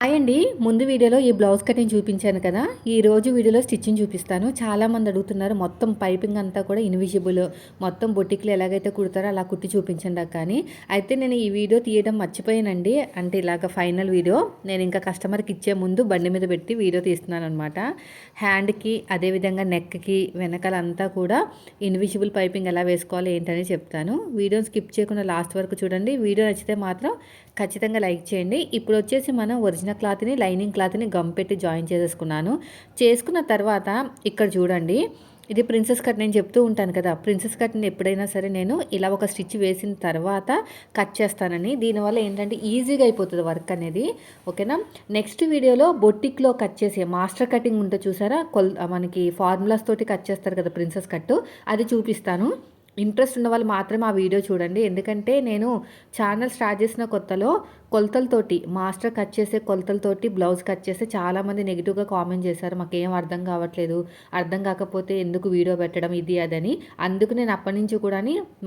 Hi అండి. ముందు వీడియోలో ఈ బ్లౌజ్ కటింగ్ చూపించాను కదా. ఈ రోజు వీడియోలో స్టిచ్చింగ్ చూపిస్తాను. చాలామంది అడుగుతున్నారు మొత్తం పైపింగ్ అంతా కూడా ఇన్విజిబుల్ మొత్తం బొటిక్లు ఎలాగైతే కుడతారో అలా కుట్టి చూపించండి కానీ అయితే నేను ఈ వీడియో తీయడం మర్చిపోయానండి. అంటే ఇలాగ ఫైనల్ వీడియో. నేను ఇంకా కస్టమర్కి ఇచ్చే ముందు బండి మీద పెట్టి వీడియో తీస్తున్నాను అనమాట హ్యాండ్కి అదేవిధంగా నెక్కి వెనకాల అంతా కూడా ఇన్విజిబుల్ పైపింగ్ ఎలా వేసుకోవాలి ఏంటని చెప్తాను. వీడియోని స్కిప్ చేయకుండా లాస్ట్ వరకు చూడండి. వీడియో నచ్చితే మాత్రం ఖచ్చితంగా లైక్ చేయండి. ఇప్పుడు వచ్చేసి మనం ఒరిజినల్ క్లాత్ని లైనింగ్ క్లాత్ని గమ్ పెట్టి జాయిన్ చేసేసుకున్నాను. చేసుకున్న తర్వాత ఇక్కడ చూడండి. ఇది ప్రిన్సెస్ కట్ నేను చెప్తూ ఉంటాను కదా. ప్రిన్సెస్ కట్ని ఎప్పుడైనా సరే నేను ఇలా ఒక స్టిచ్ వేసిన తర్వాత కట్ చేస్తానని. దీనివల్ల ఏంటంటే ఈజీగా అయిపోతుంది వర్క్ అనేది. ఓకేనా? నెక్స్ట్ వీడియోలో బొట్టిక్లో కట్ చేసే మాస్టర్ కటింగ్ ఉంటే చూసారా? కొల్ మనకి ఫార్ములాస్ తోటి కట్ చేస్తారు కదా ప్రిన్సెస్ కట్ అది చూపిస్తాను. ఇంట్రెస్ట్ ఉన్న వాళ్ళు మాత్రమే ఆ వీడియో చూడండి. ఎందుకంటే నేను ఛానల్ స్టార్ట్ చేసిన కొత్తలో కొలతలతోటి మాస్టర్ కట్ చేసే కొలతలతోటి బ్లౌజ్ కట్ చేస్తే చాలామంది నెగిటివ్గా కామెంట్ చేశారు. మాకేం అర్థం కావట్లేదు. అర్థం కాకపోతే ఎందుకు వీడియో పెట్టడం ఇది అదని. అందుకు నేను అప్పటి నుంచి కూడా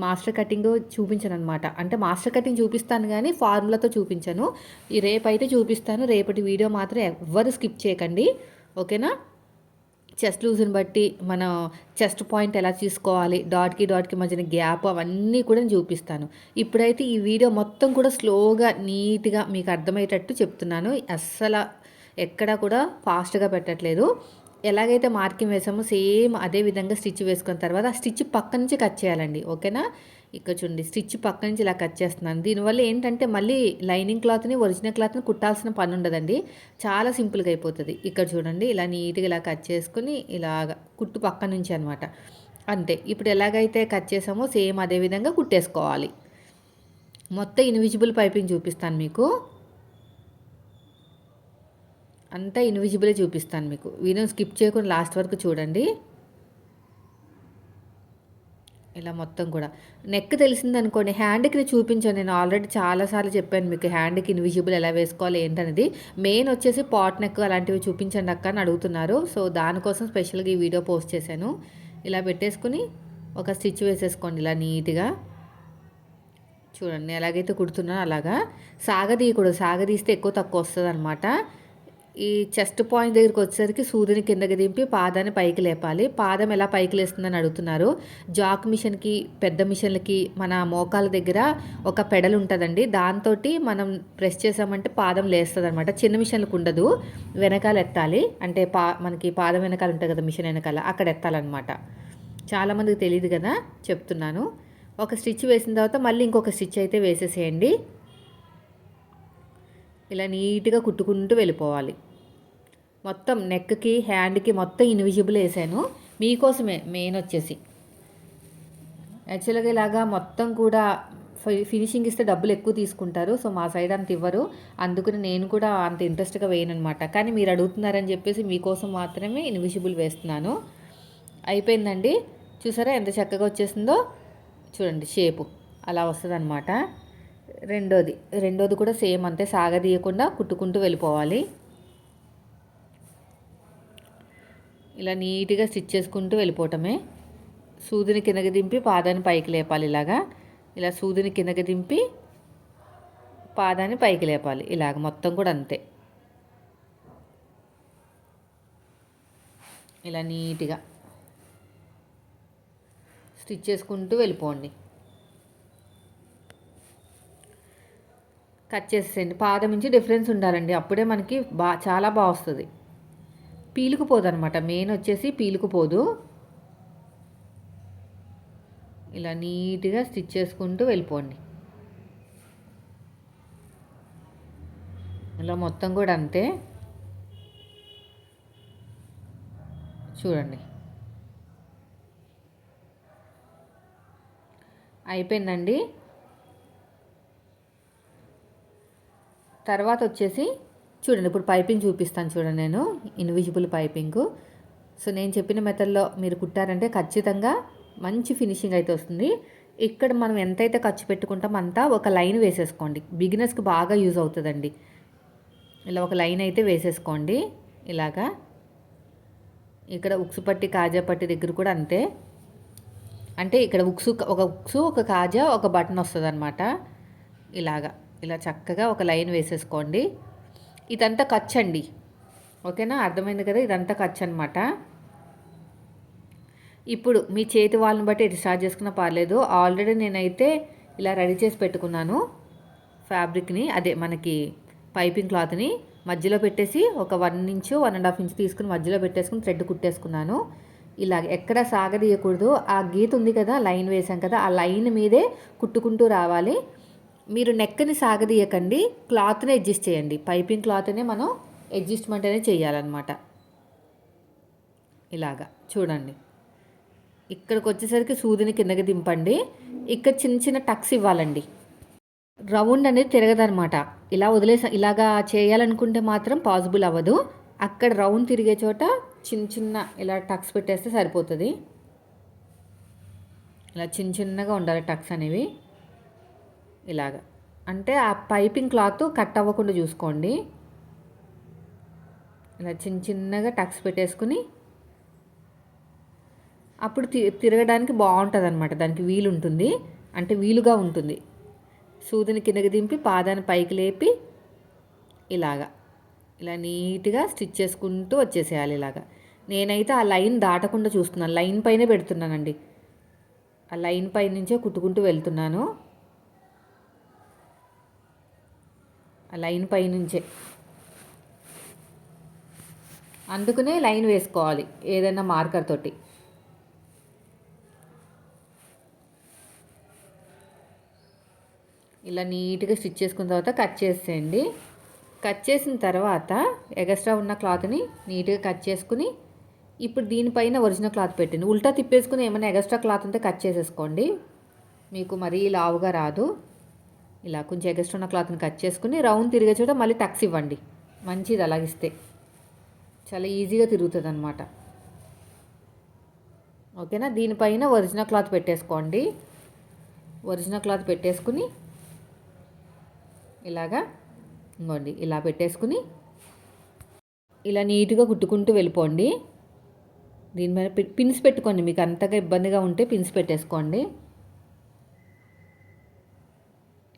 మాస్టర్ కటింగ్ చూపించాను అనమాట అంటే మాస్టర్ కటింగ్ చూపిస్తాను కానీ ఫార్ములాతో చూపించాను. ఈ రేపు అయితే చూపిస్తాను. రేపటి వీడియో మాత్రం ఎవ్వరు స్కిప్ చేయకండి. ఓకేనా? చెస్ట్ లూజ్ని బట్టి మనం చెస్ట్ పాయింట్ ఎలా తీసుకోవాలి డాట్కి డాట్కి మధ్యన గ్యాప్ అవన్నీ కూడా నేను చూపిస్తాను. ఇప్పుడైతే ఈ వీడియో మొత్తం కూడా స్లోగా నీట్గా మీకు అర్థమయ్యేటట్టు చెప్తున్నాను. అస్సలు ఎక్కడా కూడా ఫాస్ట్గా పెట్టట్లేదు. ఎలాగైతే మార్కింగ్ వేసామో సేమ్ అదే విధంగా స్టిచ్ వేసుకున్న తర్వాత ఆ స్టిచ్ పక్క నుంచి కట్ చేయాలండి. ఓకేనా? ఇక్కడ చూడండి స్టిచ్ పక్క నుంచి ఇలా కట్ చేస్తున్నాను. దీనివల్ల ఏంటంటే మళ్ళీ లైనింగ్ క్లాత్ని ఒరిజినల్ క్లాత్ని కుట్టాల్సిన పని ఉండదండి. చాలా సింపుల్గా అయిపోతుంది. ఇక్కడ చూడండి ఇలా నీట్గా ఇలా కట్ చేసుకుని ఇలాగ కుట్టు పక్క నుంచి అనమాట అంతే. ఇప్పుడు ఎలాగైతే కట్ చేసామో సేమ్ అదే విధంగా కుట్టేసుకోవాలి. మొత్తం ఇన్విజిబుల్ పైపింగ్ చూపిస్తాను మీకు. అంతా ఇన్విజిబులే చూపిస్తాను మీకు. వీడియో స్కిప్ చేయకుండా లాస్ట్ వరకు చూడండి. ఇలా మొత్తం కూడా. నెక్ తెలిసిందనుకోండి హ్యాండ్కి నేను చూపించాను నేను ఆల్రెడీ చాలాసార్లు చెప్పాను మీకు హ్యాండ్కి ఇన్విజిబుల్ ఎలా వేసుకోవాలి ఏంటనేది. మెయిన్ వచ్చేసి పాట్ నెక్ అలాంటివి చూపించండి అక్క అని అడుగుతున్నారు. సో దానికోసం స్పెషల్గా ఈ వీడియో పోస్ట్ చేశాను. ఇలా పెట్టేసుకుని ఒక స్టిచ్ వేసేసుకోండి ఇలా నీట్గా. చూడండి ఎలాగైతే కుడుతున్నానో అలాగా. సాగదీయకూడదు సాగదీస్తే ఎక్కువ తక్కువ వస్తుంది అనమాట ఈ చెస్ట్ పాయింట్ దగ్గరికి వచ్చేసరికి సూదిని కిందకి దింపి పాదాన్ని పైకి లేపాలి. పాదం ఎలా పైకి లేస్తుందని అడుగుతున్నారు. జాక్ మిషన్కి పెద్ద మిషన్లకి మన మోకాల దగ్గర ఒక పెడల్ ఉంటుందండి. దాంతో మనం ప్రెస్ చేసామంటే పాదం లేస్తుంది అనమాట చిన్న మిషన్లకు ఉండదు. వెనకాల ఎత్తాలి. అంటే పా మనకి పాదం వెనకాల ఉంటుంది కదా మిషన్ వెనకాల అక్కడ ఎత్తాలన్నమాట. చాలామందికి తెలియదు కదా చెప్తున్నాను. ఒక స్టిచ్ వేసిన తర్వాత మళ్ళీ ఇంకొక స్టిచ్ అయితే వేసేసేయండి. ఇలా నీట్గా కుట్టుకుంటూ వెళ్ళిపోవాలి. మొత్తం నెక్కి హ్యాండ్కి మొత్తం ఇన్విజిబుల్ వేసాను. మీకోసమే మెయిన్ వచ్చేసి. యాక్చువల్గా ఇలాగా మొత్తం కూడా ఫినిషింగ్ ఇస్తే డబ్బులు ఎక్కువ తీసుకుంటారు. సో మా సైడ్ అంత ఇవ్వరు. అందుకని నేను కూడా అంత ఇంట్రెస్ట్గా వేయను అనమాట కానీ మీరు అడుగుతున్నారని చెప్పేసి మీకోసం మాత్రమే ఇన్విజిబుల్ వేస్తున్నాను. అయిపోయిందండి. చూసారా ఎంత చక్కగా వచ్చేసిందో? చూడండి షేపు. అలా వస్తుంది అనమాట రెండోది రెండోది కూడా సేమ్ అంతే సాగదీయకుండా కుట్టుకుంటూ వెళ్ళిపోవాలి. ఇలా నీట్గా స్టిచ్ చేసుకుంటూ వెళ్ళిపోవటమే. సూదిని కిందకి దింపి పాదాన్ని పైకి లేపాలి ఇలాగా. ఇలా సూదిని కిందకి దింపి పాదాన్ని పైకి లేపాలి ఇలాగ మొత్తం కూడా అంతే. ఇలా నీట్గా స్టిచ్ చేసుకుంటూ వెళ్ళిపోండి. కట్ చేసేయండి పాదం నుంచి డిఫరెన్స్ ఉండాలండి. అప్పుడే మనకి బా చాలా బాగా వస్తుంది. పీలుకుపోదు అనమాట మెయిన్ వచ్చేసి పీలుకుపోదు. ఇలా నీట్గా స్టిచ్ చేసుకుంటూ వెళ్ళిపోండి. ఇలా మొత్తం కూడా అంతే. చూడండి. అయిపోయిందండి. తర్వాత వచ్చేసి చూడండి ఇప్పుడు పైపింగ్ చూపిస్తాను చూడండి నేను ఇన్విజిబుల్ పైపింగ్. సో నేను చెప్పిన మెథడ్లో మీరు కుట్టారంటే ఖచ్చితంగా మంచి ఫినిషింగ్ అయితే వస్తుంది. ఇక్కడ మనం ఎంతైతే ఖర్చు పెట్టుకుంటాం అంతా ఒక లైన్ వేసేసుకోండి. బిగినర్స్కి బాగా యూజ్ అవుతుందండి. ఇలా ఒక లైన్ అయితే వేసేసుకోండి. ఇలాగా. ఇక్కడ ఉక్సు పట్టి కాజా పట్టి దగ్గర కూడా అంతే. అంటే ఇక్కడ ఉక్సు ఒక ఉక్సు ఒక కాజా ఒక బటన్ వస్తుంది అనమాట ఇలాగా. ఇలా చక్కగా ఒక లైన్ వేసేసుకోండి. ఇదంతా ఖర్చు అండి. ఓకేనా? అర్థమైంది కదా? ఇదంతా ఖర్చు అనమాట ఇప్పుడు మీ చేతి వాళ్ళని బట్టి ఇది స్టార్ట్ చేసుకున్నా పర్లేదు. ఆల్రెడీ నేనైతే ఇలా రెడీ చేసి పెట్టుకున్నాను. ఫ్యాబ్రిక్ని అదే మనకి పైపింగ్ క్లాత్ని మధ్యలో పెట్టేసి ఒక one inch one and half inch తీసుకుని మధ్యలో పెట్టేసుకుని థ్రెడ్ కుట్టేసుకున్నాను. ఇలా ఎక్కడ సాగదీయకూడదు. ఆ గీత ఉంది కదా? లైన్ వేసాం కదా? ఆ లైన్ మీదే కుట్టుకుంటూ రావాలి. మీరు నెక్కని సాగదీయకండి క్లాత్ని అడ్జస్ట్ చేయండి. పైపింగ్ క్లాత్నే మనం అడ్జస్ట్మెంట్ అనేది చేయాలన్నమాట ఇలాగా చూడండి. ఇక్కడికి వచ్చేసరికి సూదిని కిందకి దింపండి. ఇక్కడ చిన్న చిన్న టక్స్ ఇవ్వాలండి. రౌండ్ అనేది తిరగదనమాట ఇలా వదిలేసా ఇలాగా చేయాలనుకుంటే మాత్రం పాసిబుల్ అవ్వదు. అక్కడ రౌండ్ తిరిగే చోట చిన్న చిన్న ఇలా టక్స్ పెట్టేస్తే సరిపోతుంది. ఇలా చిన్న చిన్నగా ఉండాలి టక్స్ అనేవి. ఇలాగా. అంటే ఆ పైపింగ్ క్లాత్ కట్ అవ్వకుండా చూసుకోండి. ఇలా చిన్న చిన్నగా టక్స్ పెట్టేసుకుని అప్పుడు తి తిరగడానికి బాగుంటుంది అనమాట దానికి వీలు ఉంటుంది. అంటే వీలుగా ఉంటుంది. సూదిని కిందకి దింపి పాదాన్ని పైకి లేపి ఇలాగా. ఇలా నీట్గా స్టిచ్ చేసుకుంటూ వచ్చేసేయాలి ఇలాగా. నేనైతే ఆ లైన్ దాటకుండా చూస్తున్నాను. లైన్ పైనే పెడుతున్నానండి. ఆ లైన్ పై నుంచే కుట్టుకుంటూ వెళ్తున్నాను. ఆ లైన్ పైనుంచే అందుకనే లైన్ వేసుకోవాలి ఏదైనా మార్కర్ తోటి. ఇలా నీట్గా స్టిచ్ చేసుకున్న తర్వాత కట్ చేసేయండి. కట్ చేసిన తర్వాత ఎగస్ట్రా ఉన్న క్లాత్ని నీట్గా కట్ చేసుకుని ఇప్పుడు దీనిపైన ఒరిజినల్ క్లాత్ పెట్టండి. ఉల్టా తిప్పేసుకుని ఏమైనా ఎగస్ట్రా క్లాత్ ఉంటే కట్ చేసేసుకోండి. మీకు మరీ లావుగా రాదు. ఇలా కొంచెం ఎగస్ట్రా ఉన్న క్లాత్ని కట్ చేసుకుని రౌండ్ తిరిగే చోట మళ్ళీ టక్స్ ఇవ్వండి. మంచిది అలాగిస్తే. చాలా ఈజీగా తిరుగుతుంది అనమాట ఓకేనా? దీనిపైన ఒరిజినల్ క్లాత్ పెట్టేసుకోండి. ఒరిజినల్ క్లాత్ పెట్టేసుకుని ఇలాగా ఇంకోండి ఇలా పెట్టేసుకుని ఇలా నీట్గా కుట్టుకుంటూ వెళ్ళిపోండి. దీని మీద పిన్స్ పెట్టుకోండి. మీకు అంతగా ఇబ్బందిగా ఉంటే పిన్స్ పెట్టేసుకోండి.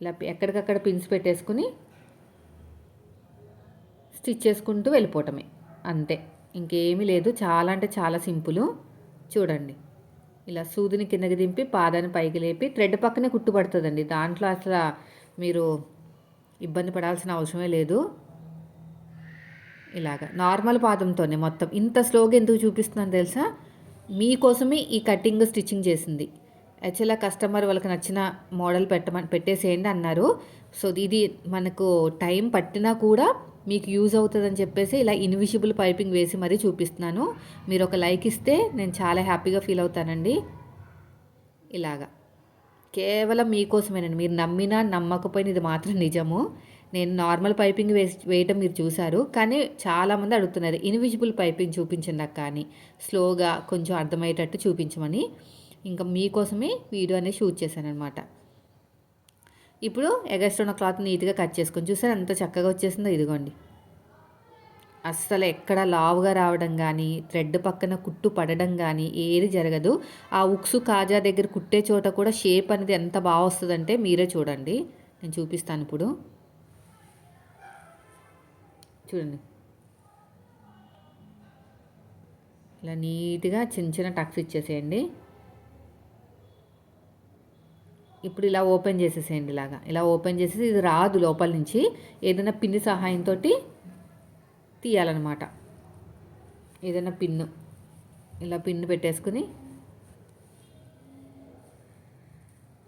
ఇలా ఎక్కడికక్కడ పిన్స్ పెట్టేసుకుని స్టిచ్ చేసుకుంటూ వెళ్ళిపోవటమే. అంతే. ఇంకేమీ లేదు. చాలా అంటే చాలా సింపుల్. చూడండి. ఇలా సూదిని కిందకి దింపి పాదాన్ని పైకి లేపి థ్రెడ్ పక్కనే కుట్టుబడుతుందండి దాంట్లో అసలు మీరు ఇబ్బంది పడాల్సిన అవసరమే లేదు. ఇలాగ. నార్మల్ పాదంతోనే మొత్తం. ఇంత స్లోగా ఎందుకు చూపిస్తున్నాను తెలుసా? మీకోసమే ఈ కటింగ్ స్టిచ్చింగ్ చేసింది. యాక్చువల్గా కస్టమర్ వాళ్ళకి నచ్చిన మోడల్ పెట్టమని పెట్టేసేయండి అన్నారు. సో ఇది మనకు టైం పట్టినా కూడా మీకు యూజ్ అవుతుందని చెప్పేసి ఇలా ఇన్విజిబుల్ పైపింగ్ వేసి మరీ చూపిస్తున్నాను. మీరు ఒక లైక్ ఇస్తే నేను చాలా హ్యాపీగా ఫీల్ అవుతానండి. ఇలాగా. కేవలం మీకోసమేనండి. మీరు నమ్మినా నమ్మకపోయినా ఇది మాత్రం నిజము. నేను నార్మల్ పైపింగ్ వేసి వేయటం మీరు చూశారు. కానీ చాలామంది అడుగుతున్నారు ఇన్విజిబుల్ పైపింగ్ చూపించండి కానీ స్లోగా కొంచెం అర్థమయ్యేటట్టు చూపించమని. ఇంకా మీకోసమే వీడియో అనేది షూట్ చేశాను అనమాట ఇప్పుడు ఎగస్ట్రా క్లాత్ నీట్గా కట్ చేసుకొని చూసారు? ఎంత చక్కగా వచ్చేసిందో ఇదిగోండి. అస్సలు ఎక్కడ లావుగా రావడం కానీ థ్రెడ్ పక్కన కుట్టు పడడం కానీ ఏది జరగదు. ఆ ఉక్సు కాజా దగ్గర కుట్టే చోట కూడా షేప్ అనేది ఎంత బాగా వస్తుందంటే మీరే చూడండి. నేను చూపిస్తాను ఇప్పుడు. చూడండి. ఇలా నీట్గా చిన్న చిన్న టక్స్ ఇచ్చేసేయండి. ఇప్పుడు ఇలా ఓపెన్ చేసేసేయండి ఇలాగా. ఇలా ఓపెన్ చేసేసి ఇది రాదు లోపల నుంచి. ఏదైనా పిన్ని సహాయంతో తీయాలన్నమాట. ఏదైనా పిన్ను ఇలా పిన్ను పెట్టేసుకుని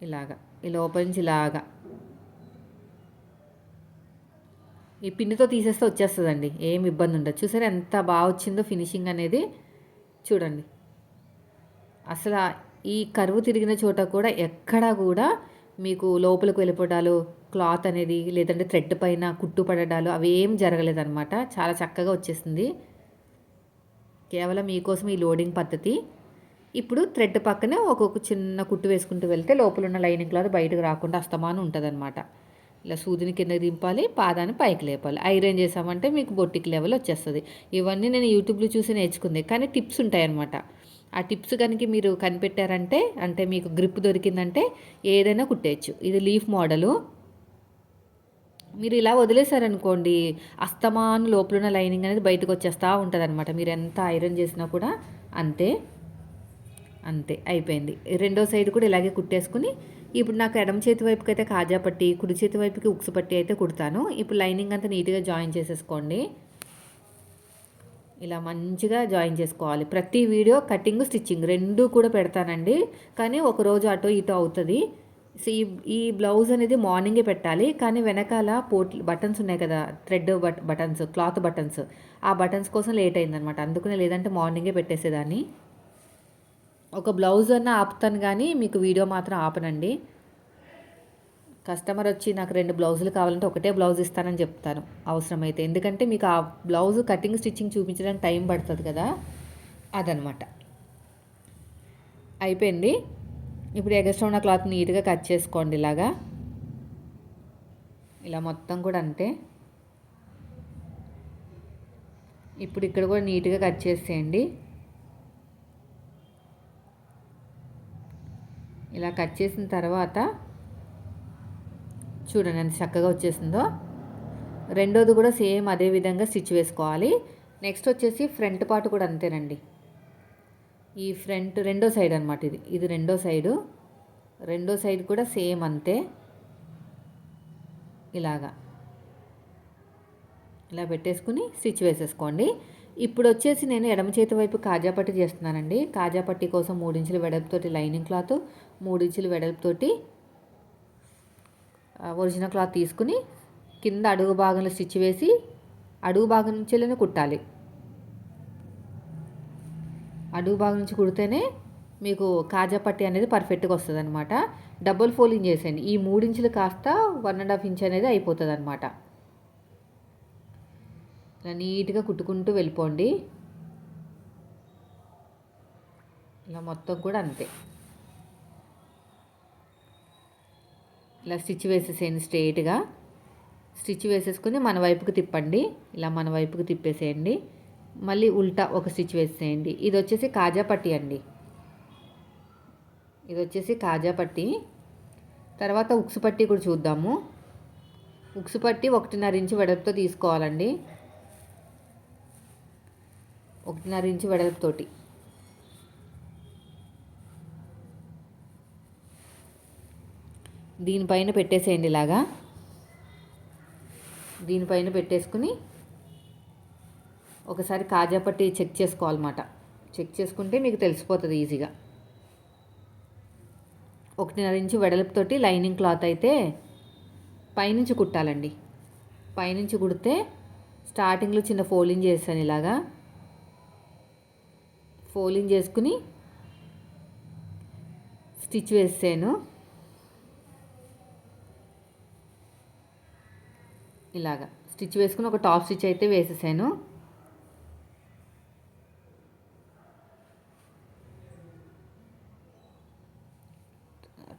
ఇలాగా. ఇలా ఓపెన్ నుంచి ఇలాగా. ఈ పిన్నుతో తీసేస్తే వచ్చేస్తుందండి. ఏం ఇబ్బంది ఉండదు. చూసారా ఎంత బాగా వచ్చిందో ఫినిషింగ్ అనేది. చూడండి. అసలు ఈ కరువు తిరిగిన చోట కూడా ఎక్కడా కూడా మీకు లోపలికి వెళ్ళిపోవడాలు క్లాత్ అనేది లేదంటే థ్రెడ్ పైన కుట్టు పడడాలు అవి ఏం జరగలేదన్నమాట. చాలా చక్కగా వచ్చేసింది. కేవలం మీకోసం ఈ లోడింగ్ పద్ధతి. ఇప్పుడు థ్రెడ్ పక్కనే ఒక్కొక్క చిన్న కుట్టు వేసుకుంటూ వెళ్తే లోపల ఉన్న లైనింగ్ క్లాత్ బయటకు రాకుండా అస్తమానం ఉంటుంది అనమాట ఇలా సూదిని కింద దింపాలి పాదాన్ని పైకి లేపాలి. ఐరన్ చేసామంటే మీకు బొట్టికి లెవెల్ వచ్చేస్తుంది. ఇవన్నీ నేను యూట్యూబ్లో చూసి నేర్చుకుంది. కానీ టిప్స్ ఉంటాయి అనమాట ఆ టిప్స్ కనుక మీరు కనిపెట్టారంటే అంటే మీకు గ్రిప్ దొరికిందంటే ఏదైనా కుట్టేయచ్చు. ఇది లీఫ్ మోడలు. మీరు ఇలా వదిలేశారనుకోండి అస్తమాను లోపల ఉన్న లైనింగ్ అనేది బయటకు వచ్చేస్తూ ఉంటుంది అనమాట మీరు ఎంత ఐరన్ చేసినా కూడా అంతే అంతే అయిపోయింది. రెండో సైడ్ కూడా ఇలాగే కుట్టేసుకుని ఇప్పుడు నాకు ఎడమ చేతి వైపుకి అయితే కాజా పట్టి కుడి చేతి వైపుకి ఉక్సు పట్టి అయితే కుడతాను. ఇప్పుడు లైనింగ్ అంతా నీట్గా జాయిన్ చేసేసుకోండి. ఇలా మంచిగా జాయిన్ చేసుకోవాలి. ప్రతి వీడియో కటింగ్ స్టిచ్చింగ్ రెండు కూడా పెడతానండి. కానీ ఒకరోజు అటో ఇటో అవుతుంది. సో ఈ ఈ బ్లౌజ్ అనేది మార్నింగే పెట్టాలి. కానీ వెనకాల పోట్ బటన్స్ ఉన్నాయి కదా thread but buttons cloth buttons. ఆ బటన్స్ కోసం లేట్ అయిందనమాట. అందుకనే లేదంటే మార్నింగే పెట్టేసేదాన్ని. ఒక బ్లౌజ్ అన్న ఆపుతాను కానీ మీకు వీడియో మాత్రం ఆపనండి. కస్టమర్ వచ్చి నాకు రెండు బ్లౌజులు కావాలంటే ఒకటే బ్లౌజ్ ఇస్తానని చెప్తాను. అవసరమైతే. ఎందుకంటే మీకు ఆ బ్లౌజ్ కటింగ్ స్టిచ్చింగ్ చూపించడానికి టైం పడుతుంది కదా. అదనమాట. అయిపోయింది. ఇప్పుడు ఎగస్ట్రా ఉన్న క్లాత్ నీట్గా కట్ చేసుకోండి ఇలాగా. ఇలా మొత్తం కూడా అంతే. ఇప్పుడు ఇక్కడ కూడా నీట్గా కట్ చేసేయండి. ఇలా కట్ చేసిన తర్వాత చూడండి ఎంత చక్కగా వచ్చేసిందో. రెండోది కూడా సేమ్ అదే విధంగా స్టిచ్ వేసుకోవాలి. నెక్స్ట్ వచ్చేసి ఫ్రంట్ పార్ట్ కూడా అంతేనండి. ఈ ఫ్రంట్ రెండో సైడ్ అనమాట ఇది. ఇది రెండో సైడు. రెండో సైడ్ కూడా సేమ్ అంతే. ఇలాగా. ఇలా పెట్టేసుకుని స్టిచ్ వేసేసుకోండి. ఇప్పుడు వచ్చేసి నేను ఎడమ చేతి వైపు కాజాపట్టి చేస్తున్నానండి. కాజాపట్టి కోసం మూడించుల వెడల్పుతోటి లైనింగ్ క్లాత్ మూడించుల వెడల్పుతోటి ఒరిజినల్ క్లాత్ తీసుకుని కింద అడుగు భాగంలో స్టిచ్ వేసి అడుగు భాగం నుంచిలోనే కుట్టాలి. అడుగు భాగం నుంచి కుడితేనే మీకు కాజా పట్టి అనేది పర్ఫెక్ట్గా వస్తుంది అనమాట డబుల్ ఫోల్డింగ్ చేసేయండి. ఈ మూడించులు కాస్త వన్ అండ్ హాఫ్ ఇంచ్ అనేది అయిపోతుంది అనమాట ఇలా నీట్గా కుట్టుకుంటూ వెళ్ళిపోండి. ఇలా మొత్తం కూడా అంతే. ఇలా స్టిచ్ వేసేసేయండి స్ట్రైట్గా స్టిచ్ వేసేసుకుని మన వైపుకి తిప్పండి. ఇలా మన వైపుకి తిప్పేసేయండి. మళ్ళీ ఉల్టా ఒక స్టిచ్ వేసేయండి ఇది వచ్చేసి కాజా పట్టి అండి. ఇది వచ్చేసి కాజా పట్టి. తర్వాత ఉక్సు పట్టి కూడా చూద్దాము. ఉక్సు పట్టి ఒకటిన్నర ఇంచు వెడల్పుతో తీసుకోవాలండి. ఒకటిన్నర ఇంచు వెడల్పుతోటి. దీనిపైన పెట్టేసేయండి ఇలాగా. దీనిపైన పెట్టేసుకుని ఒకసారి కాజా పట్టి చెక్ చేసుకోవాలన్నమాట. చెక్ చేసుకుంటే మీకు తెలిసిపోతుంది ఈజీగా. ఒకటిన్నర ఇంచు వెడల్పుతోటి లైనింగ్ క్లాత్ అయితే పైనుంచి కుట్టాలండి. పైనుంచి కుడితే స్టార్టింగ్లో చిన్న ఫోల్డింగ్ చేస్తాను ఇలాగా. ఫోల్డింగ్ చేసుకుని స్టిచ్ వేసాను ఇలాగా. స్టిచ్ వేసుకుని ఒక టాప్ స్టిచ్ అయితే వేసేసాను.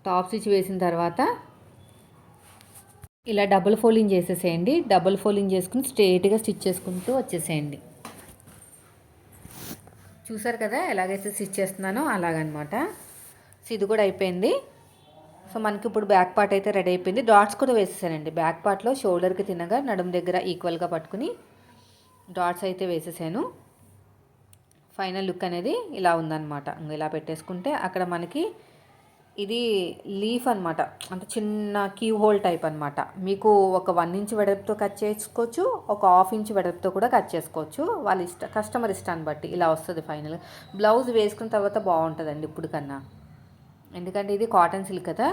టాప్ స్టిచ్ వేసిన తర్వాత ఇలా డబుల్ ఫోల్డింగ్ చేసేసేయండి. డబుల్ ఫోల్డింగ్ చేసుకుని స్ట్రేట్గా స్టిచ్ చేసుకుంటూ వచ్చేసేయండి. చూసారు కదా ఎలాగైతే స్టిచ్ చేస్తున్నానో అలాగనమాట. సో ఇది కూడా అయిపోయింది. సో మనకి ఇప్పుడు బ్యాక్ పార్ట్ అయితే రెడీ అయిపోయింది. డాట్స్ కూడా వేసేసానండి. బ్యాక్ పార్ట్లో షోల్డర్కి తినగా నడుము దగ్గర ఈక్వల్గా పట్టుకుని డాట్స్ అయితే వేసేసాను. ఫైనల్ లుక్ అనేది ఇలా ఉందన్నమాట. ఇలా పెట్టేసుకుంటే అక్కడ మనకి ఇది లీఫ్ అనమాట అంటే చిన్న కీ హోల్ టైప్ అనమాట మీకు ఒక వన్ ఇంచ్ వెడల్పుతో కట్ చేసుకోవచ్చు ఒక హాఫ్ ఇంచ్ వెడల్పుతో కూడా కట్ చేసుకోవచ్చు. వాళ్ళ ఇష్ట కస్టమర్ ఇష్టాన్ని బట్టి ఇలా వస్తుంది ఫైనల్ బ్లౌజ్ వేసుకున్న తర్వాత బాగుంటుందండి ఇప్పుడు కన్నా. ఎందుకంటే ఇది కాటన్ సిల్క్ కదా.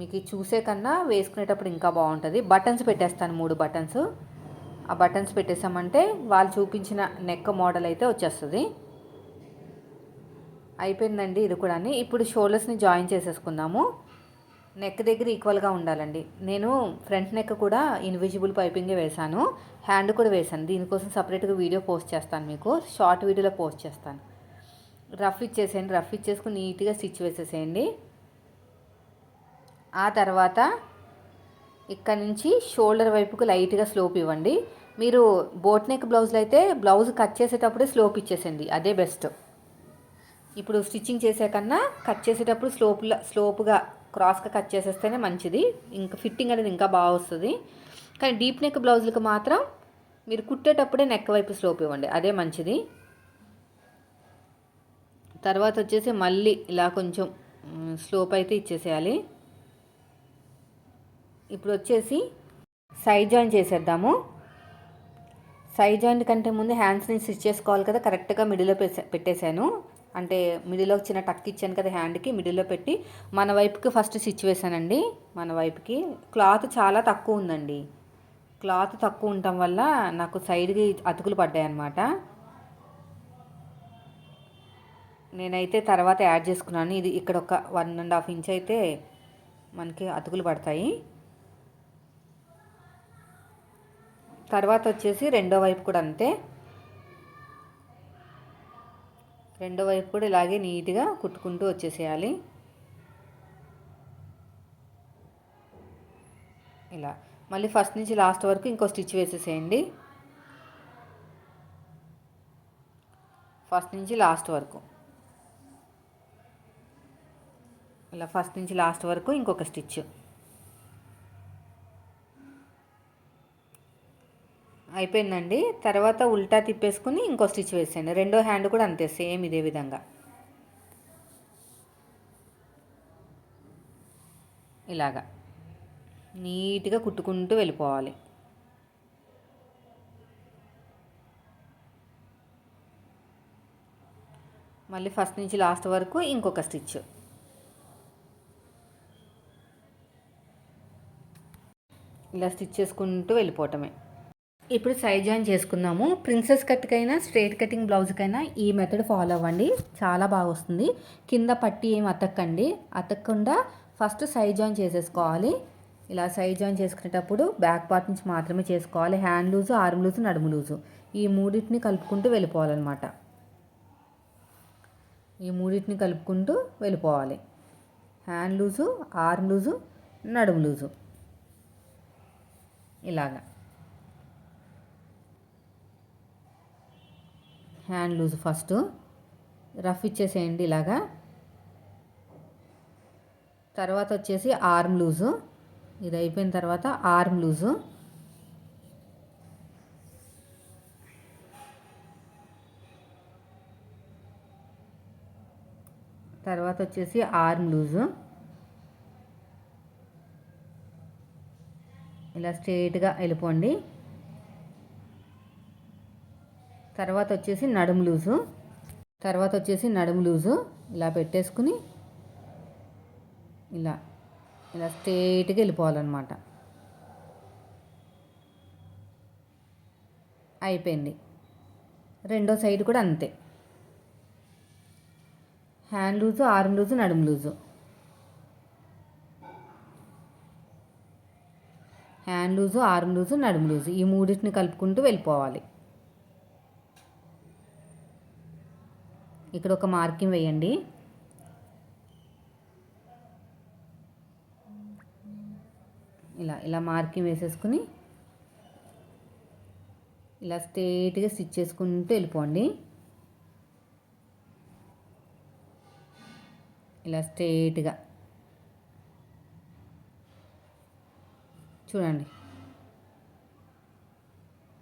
మీకు చూసే కన్నా వేసుకునేటప్పుడు ఇంకా బాగుంటుంది. బటన్స్ పెట్టేస్తాను మూడు బటన్స్ ఆ బటన్స్ పెట్టేసామంటే వాళ్ళు చూపించిన నెక్ మోడల్ అయితే వచ్చేస్తుంది. అయిపోయిందండి ఇది కూడా ఇప్పుడు షోల్డర్స్ని జాయిన్ చేసేసుకుందాము. నెక్ దగ్గర ఈక్వల్గా ఉండాలండి. నేను ఫ్రంట్ నెక్ కూడా ఇన్విజిబుల్ పైపింగే వేశాను. హ్యాండ్ కూడా వేశాను. దీనికోసం సపరేట్గా వీడియో పోస్ట్ చేస్తాను మీకు. షార్ట్ వీడియోలో పోస్ట్ చేస్తాను. రఫ్ ఇచ్చేసేయండి రఫ్ ఇచ్చేసుకుని నీట్గా స్టిచ్ వేసేసేయండి. ఆ తర్వాత ఇక్కడ నుంచి షోల్డర్ వైపుకు లైట్గా స్లోప్ ఇవ్వండి. మీరు బోట్ నెక్ బ్లౌజ్లో అయితే బ్లౌజ్ కట్ చేసేటప్పుడే స్లోప్ ఇచ్చేసేయండి అదే బెస్ట్. ఇప్పుడు స్టిచ్చింగ్ చేసే కన్నా కట్ చేసేటప్పుడు స్లోప్లా స్లోప్గా క్రాస్గా కట్ చేసేస్తేనే మంచిది. ఇంకా ఫిట్టింగ్ అనేది ఇంకా బాగా వస్తుంది. కానీ డీప్ నెక్ బ్లౌజులకు మాత్రం మీరు కుట్టేటప్పుడే నెక్ వైపు స్లోప్ ఇవ్వండి అదే మంచిది. తర్వాత వచ్చేసి మళ్ళీ ఇలా కొంచెం స్లోప్ అయితే ఇచ్చేసేయాలి. ఇప్పుడు వచ్చేసి సైడ్ జాయిన్ చేసేద్దాము. సైడ్ జాయింట్ కంటే ముందు హ్యాండ్స్ని స్టిచ్ చేసుకోవాలి కదా కరెక్ట్గా మిడిల్లో పెట్టేశాను. అంటే మిడిల్లో చిన్న టక్ ఇచ్చాను కదా హ్యాండ్కి మిడిల్లో పెట్టి మన వైపుకి ఫస్ట్ స్టిచ్ వేసానండి మన వైపుకి. క్లాత్ చాలా తక్కువ ఉందండి. క్లాత్ తక్కువ ఉండటం వల్ల నాకు సైడ్కి అతుకులు పడ్డాయి అన్నమాట నేనైతే తర్వాత యాడ్ చేసుకున్నాను. ఇది ఇక్కడ ఒక వన్ అండ్ హాఫ్ ఇంచ్ అయితే మనకి అతుకులు పడతాయి. తర్వాత వచ్చేసి రెండో వైపు కూడా అంతే. రెండో వైపు కూడా ఇలాగే నీట్గా కుట్టుకుంటూ వచ్చేసేయాలి. ఇలా. మళ్ళీ ఫస్ట్ నుంచి లాస్ట్ వరకు ఇంకో స్టిచ్ వేసేసేయండి. ఫస్ట్ నుంచి లాస్ట్ వరకు. ఇలా ఫస్ట్ నుంచి లాస్ట్ వరకు ఇంకొక స్టిచ్. అయిపోయిందండి. తర్వాత ఉల్టా తిప్పేసుకుని ఇంకో స్టిచ్ వేసేయండి. రెండో హ్యాండ్ కూడా అంతే సేమ్ ఇదే విధంగా. ఇలాగా. నీట్గా కుట్టుకుంటూ వెళ్ళిపోవాలి. మళ్ళీ ఫస్ట్ నుంచి లాస్ట్ వరకు ఇంకొక స్టిచ్. ఇలా స్టిచ్ చేసుకుంటూ వెళ్ళిపోవటమే. ఇప్పుడు సైజ్ జాయిన్ చేసుకుందాము. ప్రిన్సెస్ కట్కైనా స్ట్రైట్ కటింగ్ బ్లౌజ్కైనా ఈ మెథడ్ ఫాలో అవ్వండి. చాలా బాగా వస్తుంది. కింద పట్టి ఏం అతక్కండి. అతకకుండా ఫస్ట్ సైజ్ జాయిన్ చేసేసుకోవాలి. ఇలా సైజ్ జాయిన్ చేసుకునేటప్పుడు బ్యాక్ పార్ట్ నుంచి మాత్రమే చేసుకోవాలి. హ్యాండ్ లూజు ఆర్మ్ లూజు నడుము లూజు. ఈ మూడింటిని కలుపుకుంటూ వెళ్ళిపోవాలన్నమాట. ఈ మూడింటిని కలుపుకుంటూ వెళ్ళిపోవాలి. హ్యాండ్ లూజు ఆర్మ్ లూజు నడుము లూజు. ఇలాగా. హ్యాండ్ లూజ్ ఫస్ట్ రఫ్ ఇచ్చేసేయండి ఇలాగా. తర్వాత వచ్చేసి ఆర్మ్ లూజు ఇది అయిపోయిన తర్వాత ఆర్మ్ లూజు తర్వాత వచ్చేసి ఆర్మ్ లూజు ఇలా స్ట్రేట్గా వెళ్ళిపోండి. తర్వాత వచ్చేసి నడుము లూజు. తర్వాత వచ్చేసి నడుము లూజు. ఇలా పెట్టేసుకుని ఇలా ఇలా స్ట్రేట్గా వెళ్ళిపోవాలన్నమాట. అయిపోయింది. రెండో సైడ్ కూడా అంతే. హ్యాండ్ లూజు ఆర్మ్ లూజు నడుము loose. Hand loose arm loose నడుము లూజు. ఈ మూడింటిని కలుపుకుంటూ వెళ్ళిపోవాలి. ఇక్కడ ఒక మార్కింగ్ వేయండి. ఇలా ఇలా మార్కింగ్ వేసేసుకుని ఇలా స్ట్రేట్గా స్టిచ్ చేసుకుంటూ వెళ్ళిపోండి. ఇలా స్ట్రేట్గా. చూడండి.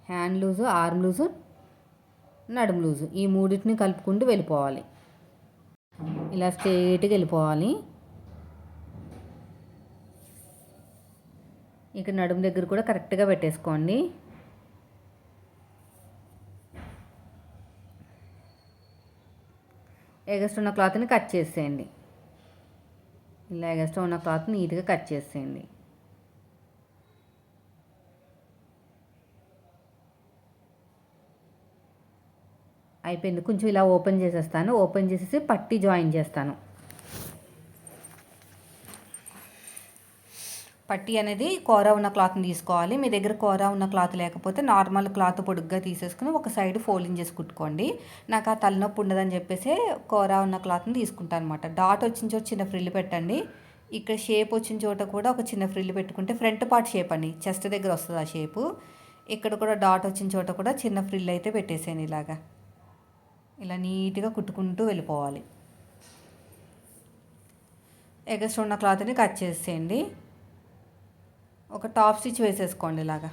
హ్యాండ్ లూజు ఆర్మ్ లూజు నడుము లూజు. ఈ మూడింటిని కలుపుకుంటూ వెళ్ళిపోవాలి. ఇలా స్ట్రేట్గా వెళ్ళిపోవాలి. ఇక నడుము దగ్గర కూడా కరెక్ట్గా పెట్టేసుకోండి. ఎగస్ట్ ఉన్న క్లాత్ని కట్ చేసేయండి. ఇలా ఎగస్ట్ ఉన్న క్లాత్ నీట్గా కట్ చేసేయండి. అయిపోయింది. కొంచెం ఇలా ఓపెన్ చేసేస్తాను. ఓపెన్ చేసేసి పట్టి జాయిన్ చేస్తాను. పట్టి అనేది కూర ఉన్న క్లాత్ని తీసుకోవాలి. మీ దగ్గర కూర ఉన్న క్లాత్ లేకపోతే నార్మల్ క్లాత్ పొడుగ్గా తీసేసుకుని ఒక సైడ్ ఫోల్డింగ్ చేసి కుట్టుకోండి. నాకు ఆ తలనొప్పి ఉండదని చెప్పేసి కూర ఉన్న క్లాత్ని తీసుకుంటాను అనమాట డాట్ వచ్చిన చోట చిన్న ఫ్రిల్ పెట్టండి. ఇక్కడ షేప్ వచ్చిన చోట కూడా ఒక చిన్న ఫ్రిల్ పెట్టుకుంటే ఫ్రంట్ పార్ట్ షేప్ అండి. చెస్ట్ దగ్గర వస్తుంది ఆ షేపు. ఇక్కడ కూడా డాట్ వచ్చిన చోట కూడా చిన్న ఫ్రిల్ అయితే పెట్టేసాను ఇలాగా. ఇలా నీట్గా కుట్టుకుంటూ వెళ్ళిపోవాలి. ఎగస్ట్ ఉన్న క్లాత్ని కట్ చేసేయండి. ఒక టాప్ స్టిచ్ వేసేసుకోండి ఇలాగా.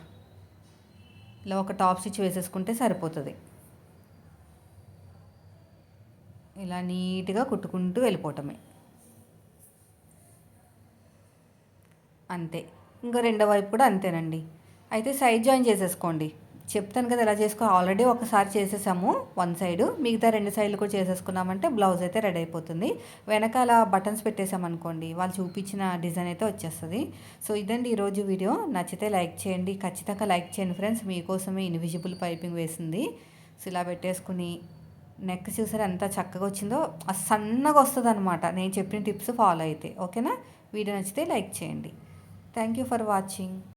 ఇలా ఒక టాప్ స్టిచ్ వేసేసుకుంటే సరిపోతుంది. ఇలా నీట్గా కుట్టుకుంటూ వెళ్ళిపోవటమే. అంతే. ఇంకా రెండో వైపు కూడా అంతేనండి. అయితే సైడ్ జాయిన్ చేసేసుకోండి. చెప్తాను కదా ఎలా చేసుకో ఆల్రెడీ ఒకసారి చేసేసాము వన్ సైడ్. మిగతా రెండు సైడ్లు కూడా చేసేసుకున్నామంటే బ్లౌజ్ అయితే రెడీ అయిపోతుంది. వెనకాల బటన్స్ పెట్టేసామనుకోండి వాళ్ళు చూపించిన డిజైన్ అయితే వచ్చేస్తుంది. సో ఇదండి ఈరోజు వీడియో. నచ్చితే లైక్ చేయండి. ఖచ్చితంగా లైక్ చేయండి ఫ్రెండ్స్. మీకోసమే ఇన్విజిబుల్ పైపింగ్ వేసింది. సో ఇలా పెట్టేసుకుని నెక్ చూసారు ఎంత చక్కగా వచ్చిందో? సన్నగా వస్తుంది అనమాట నేను చెప్పిన టిప్స్ ఫాలో అయితే. ఓకేనా? వీడియో నచ్చితే లైక్ చేయండి. Thank you for watching.